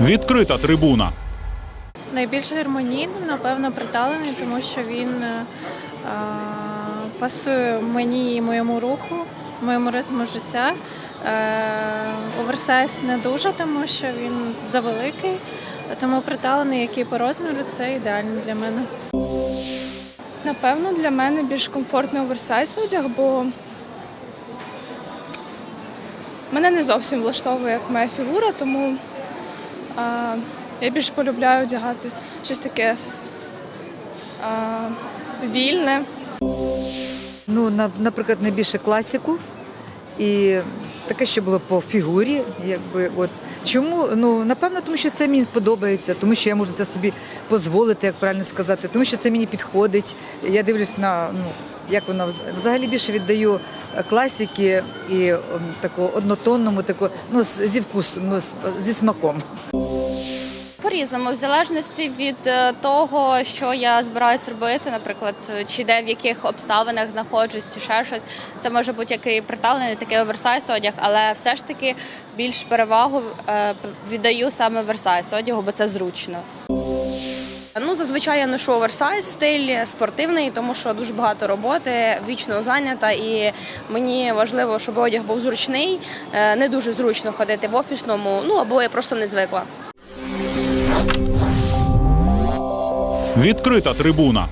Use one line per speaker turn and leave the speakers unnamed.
Відкрита трибуна.
Найбільш гармонійним, напевно, приталений, тому що він е, а, пасує мені і моєму руху, моєму ритму життя. Е, оверсайз не дуже, тому що він завеликий, тому приталений, який по розміру, це ідеально для мене.
Напевно, для мене більш комфортний оверсайз одяг, бо мене не зовсім влаштовує як моя фігура, тому а, я більше полюбляю одягати щось таке а, вільне.
Ну, на- наприклад, найбільше класіку і таке, що було по фігурі. Якби, от. Чому? Ну, напевно, тому що це мені подобається, тому що я можу це собі дозволити, як правильно сказати, тому що це мені підходить. Я дивлюсь на ну, як вона взагалі більше віддаю класіки і ем, такого однотонному, тако, ну, зі вкусом, ну, зі смаком.
По-різному, в залежності від е, того, що я збираюсь робити, наприклад, чи де в яких обставинах знаходжусь, чи ще щось. Це може бути який приталений, такий оверсайз одяг, але все ж таки більш перевагу е, віддаю саме оверсайз одягу, бо це зручно.
Ну, зазвичай я ношу оверсайз, стиль спортивний, тому що дуже багато роботи, вічно зайнята, і мені важливо, щоб одяг був зручний. Е, Не дуже зручно ходити в офісному, ну або я просто не звикла.
Відкрита трибуна.